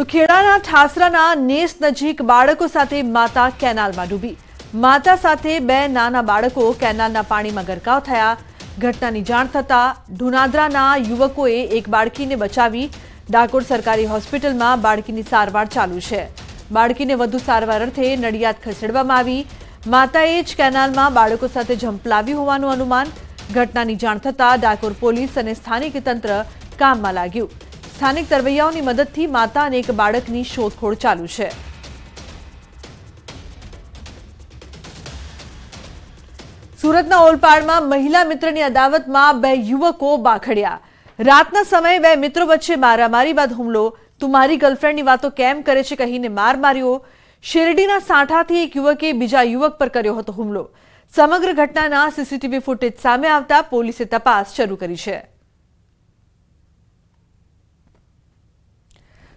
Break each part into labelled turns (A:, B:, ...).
A: તો ખેડાના ઠાસરાના નેસ નજીક બાળકો સાથે માતા કેનાલમાં ડૂબી. માતા સાથે બે નાના બાળકો કેનાલના પાણીમાં ગરકાવ થયા. ઘટનાની જાણ થતાં ઢુનાદરાના યુવકોએ એક બાળકીને બચાવી ડાકોર સરકારી હોસ્પિટલમાં બાળકીની સારવાર ચાલુ છે. બાળકીને વધુ સારવાર અર્થે નડિયાદ ખસેડવામાં આવી. માતાએ જ કેનાલમાં બાળકો સાથે ઝંપલાવ્યું હોવાનું અનુમાન. ઘટનાની જાણ થતાં ડાકોર પોલીસ અને સ્થાનિક તંત્ર કામમાં લાગ્યું. સ્થાનિક તરવૈયાઓની મદદથી માતા અને એક બાળકની શોધખોળ ચાલુ છે. સુરતના ઓલપાડમાં મહિલા મિત્રની અદાવતમાં બે યુવકો બાખડ્યા. રાતના સમયે બે મિત્રો વચ્ચે મારામારી બાદ હુમલો. તું મારી ગર્લફ્રેન્ડની વાતો કેમ કરે છે કહીને માર માર્યો. શેરડીના સાંઠાથી એક યુવકે બીજા યુવક પર કર્યો હતો હુમલો. સમગ્ર ઘટનાના સીસીટીવી ફૂટેજ સામે આવતા પોલીસે તપાસ શરૂ કરી છે.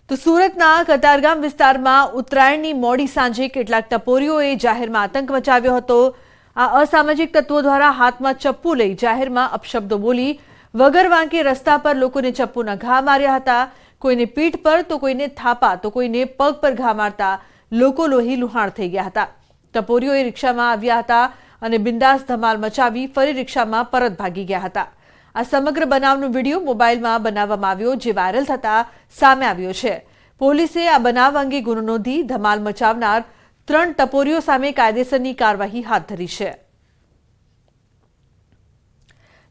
A: તો સુરતના કતારગામ વિસ્તારમાં ઉત્તરાયણની મોડી સાંજે કેટલાક ટપોરીઓએ જાહેરમાં આતંક મચાવ્યો હતો. આ અસામાજિક તત્વો દ્વારા હાથમાં ચપ્પુ લઈ જાહેરમાં અપશબ્દો બોલી વગર વાંકે રસ્તા પર લોકોને ચપ્પુના ઘા માર્યા હતા. કોઈને પીઠ પર તો કોઈને થાપા, તો કોઈને પગ પર ઘા મારતા લોકો લોહી લુહાણ થઈ ગયા હતા. ટપોરીઓએ રિક્ષામાં આવ્યા હતા અને બિંદાસ ધમાલ મચાવી ફરી રિક્ષામાં પરત ભાગી ગયા હતા. આ સમગ્ર બનાવનો વીડિયો મોબાઈલમાં બનાવવામાં આવ્યો જે વાયરલ થતા સામે આવ્યો છે. પોલીસે આ બનાવ અંગે ગુનો નોંધી ધમાલ મચાવનાર ત્રણ ટપોરીઓ સામે કાયદેસરની કાર્યવાહી હાથ ધરી છે.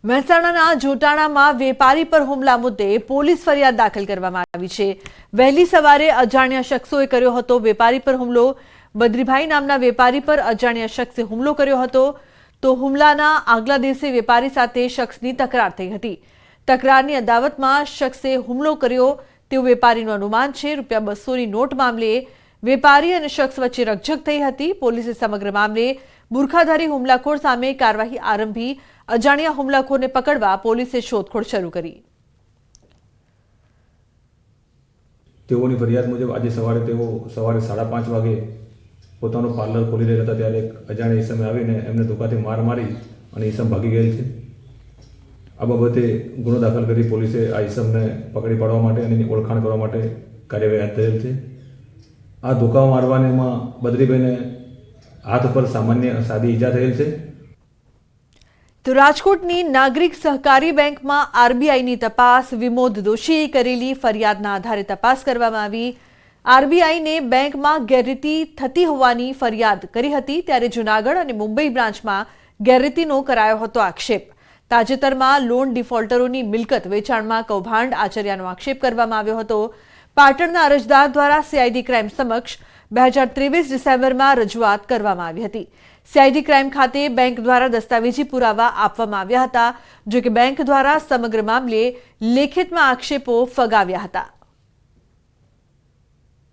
A: મહેસાણાના જોટાણામાં વેપારી પર હુમલા મુદ્દે પોલીસ ફરિયાદ દાખલ કરવામાં આવી છે. વહેલી સવારે અજાણ્યા શખ્સોએ કર્યો હતો વેપારી પર હુમલો. બદ્રીભાઈ નામના વેપારી પર અજાણ્યા શખ્સે હુમલો કર્યો હતો. તો હુમલાના આગલા દિવસે વેપારી સાથે શખ્સની તકરાર થઈ હતી. તકરારની અદાવતમાં શખ્સે હુમલો કર્યો. તેવું વેપારીનું અનુમાન છે, રૂપિયા બસોની નોટ મામલે વેપારી અને શખ્સ વચ્ચે રકઝક થઈ હતી. પોલીસે સમગ્ર મામલે બુરખાધારી હુમલાખોર સામે કાર્યવાહી આરંભી અજાણ્યા હુમલાખોરને પકડવા પોલીસે શોધખોળ શરૂ કરી.
B: તેઓની ફરિયાદ મુજબ આજે સવારે તેઓ સવારે સાડા પાંચ વાગે પોતાનું પાર્લર ખોલી રહ્યા હતા ત્યારે એક અજાણ્યા ઈસમે આવીને એમને દુકાથી માર મારી અને ઈસમ ભાગી ગયેલ છે. આ બાબતે ગુનો દાખલ કરી પોલીસે આ ઈસમને પકડી પાડવા માટે અને એની ઓળખાણ કરવા માટે કાર્યવાહી હાથ ધરેલ છે. આ ધોકા મારવાનેમાં બદ્રીભાઈને હાથ ઉપર સામાન્ય સાદી ઈજા થયેલ છે.
A: તો રાજકોટની નાગરિક સહકારી બેંકમાં આરબીઆઈની તપાસ, વિમોદ દોશીએ કરેલી ફરિયાદના આધારે તપાસ કરવામાં આવી. આરબીઆઈને બેંકમાં ગેરરીતિ થતી હોવાની ફરિયાદ કરી હતી ત્યારે જૂનાગઢ અને મુંબઈ બ્રાન્ચમાં ગેરરીતિનો કરાયો હતો આક્ષેપ. તાજેતરમાં લોન ડિફોલ્ટરોની મિલકત વેચાણમાં કૌભાંડ આચર્યાનો આક્ષેપ કરવામાં આવ્યો હતો. પાટણના અરજદાર દ્વારા સીઆઈડી ક્રાઇમ સમક્ષ બે હજાર ત્રેવીસ ડિસેમ્બરમાં રજૂઆત કરવામાં આવી હતી. સીઆઈડી ક્રાઇમ ખાતે બેંક દ્વારા દસ્તાવેજી પુરાવા આપવામાં આવ્યા હતા જો કે બેંક દ્વારા સમગ્ર મામલે લેખિતમાં આક્ષેપો ફગાવ્યા હતા.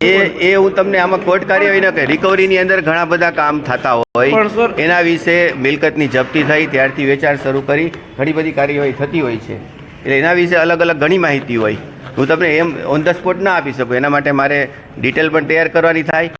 C: એ એ હું તમને આમાં કોર્ટ કાર્યવાહી ન કહે રિકવરીની અંદર ઘણા બધા કામ થતા હોય. એના વિશે મિલકતની જપ્તી થઈ ત્યારથી વેચાણ શરૂ કરી ઘણી બધી કાર્યવાહી થતી હોય છે. એટલે એના વિશે અલગ અલગ ઘણી માહિતી હોય. હું તમને એમ ઓન ધ સ્પોટ ના આપી શકું. એના માટે મારે ડિટેલ પણ તૈયાર કરવાની થાય.